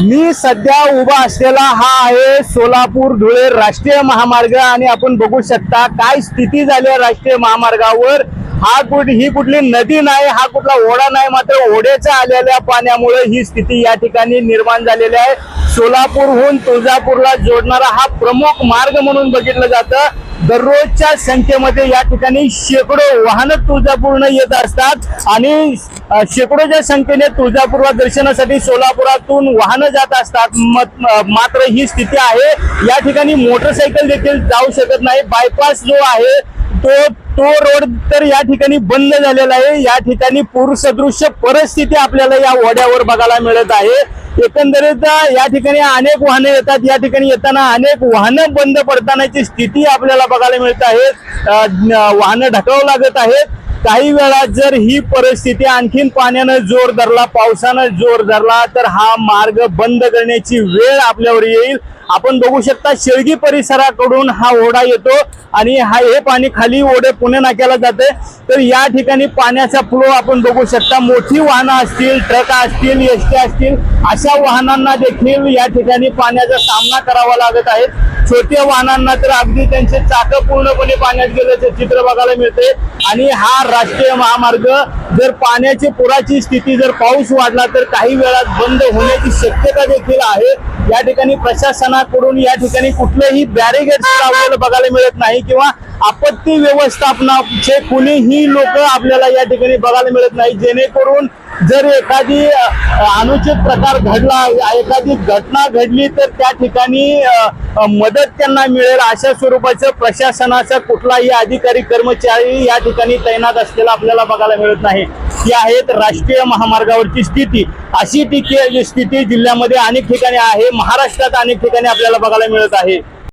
मी सध्या उभा असलेला हा आहे सोलापूर धुळे राष्ट्रीय महामार्ग आणि आपण बघू शकता काय स्थिती झाली आहे राष्ट्रीय महामार्गावर. हा कुठ ही कुठली नदी नाही हा कुठला ओढा नाही मात्र ओढ्याच्या आलेल्या पाण्यामुळे ही स्थिती या ठिकाणी निर्माण झालेली आहे. सोलापूरहून तुळजापूरला जोडणारा हा प्रमुख मार्ग म्हणून बघितलं जातं. दररोजच्या संख्येमध्ये या ठिकाणी शेकडो वाहनं तुळजापूरनं येत असतात. आणि शेकडोच्या संख्येने तुळजापूरला दर्शनासाठी सोलापुरातून वाहनं जात असतात. मात्र ही स्थिती आहे. या ठिकाणी मोटरसायकल देखील जाऊ शकत नाही. बायपास जो आहे तो तो रोड तर या ठिकाणी बंद झालेला आहे. या ठिकाणी पूरसदृश्य परिस्थिती आपल्याला या ओढ्यावर बघायला मिळत आहे. एकंदरीत या ठिकाणी अनेक वाहनं येतात. या ठिकाणी येताना अनेक वाहनं बंद पडतानाची स्थिती आपल्याला बघायला मिळत आहे वाहनं ढकलावं लागत आहेत. काही वेळा जर ही परिस्थिती आणखीन पाण्यानं जोर धरला पावसानं जोर धरला तर हा मार्ग बंद करण्याची वेळ आपल्यावर येईल. आपण बघू शकता शेळगी परिसराकडून हा ओढा येतो आणि हा हे पाणी खाली ओढे पुणे नाक्याला जाते. तर या ठिकाणी पाण्याचा फ्लो आपण बघू शकता. मोठी वाहनं असतील ट्रक असतील एस टी असतील अशा वाहनांना देखील या ठिकाणी पाण्याचा सामना करावा लागत आहे. छोट्या वाहनांना तर अगदी त्यांचे चाक पूर्णपणे पाण्यात गेल्याचे चित्र बघायला मिळते. आणि हा राष्ट्रीय महामार्ग जर पाण्याची पुराची स्थिती जर पाऊस वाढला तर काही वेळात बंद होण्याची शक्यता देखील आहे. या ठिकाणी प्रशासनाकडून या ठिकाणी कुठलेही बॅरिगेड लावलेलं बघायला मिळत नाही किंवा आपत्ती व्यवस्थापनाचे कुणीही लोक आपल्याला या ठिकाणी बघायला मिळत नाही. जेणेकरून जर एखादी अनुचित प्रकार घडला एखादी घटना घडली तर त्या ठिकाणी मदत त्यांना मिळेल अशा स्वरूपाचं प्रशासनाचा कुठलाही अधिकारी कर्मचारी या ठिकाणी तैनात असलेला आपल्याला बघायला मिळत नाही. ही आहेत राष्ट्रीय महामार्गावरची स्थिती. अशी टीके स्थिती जिल्ह्यामध्ये अनेक ठिकाणी आहे. महाराष्ट्रात अनेक ठिकाणी आपल्याला बघायला मिळत आहे.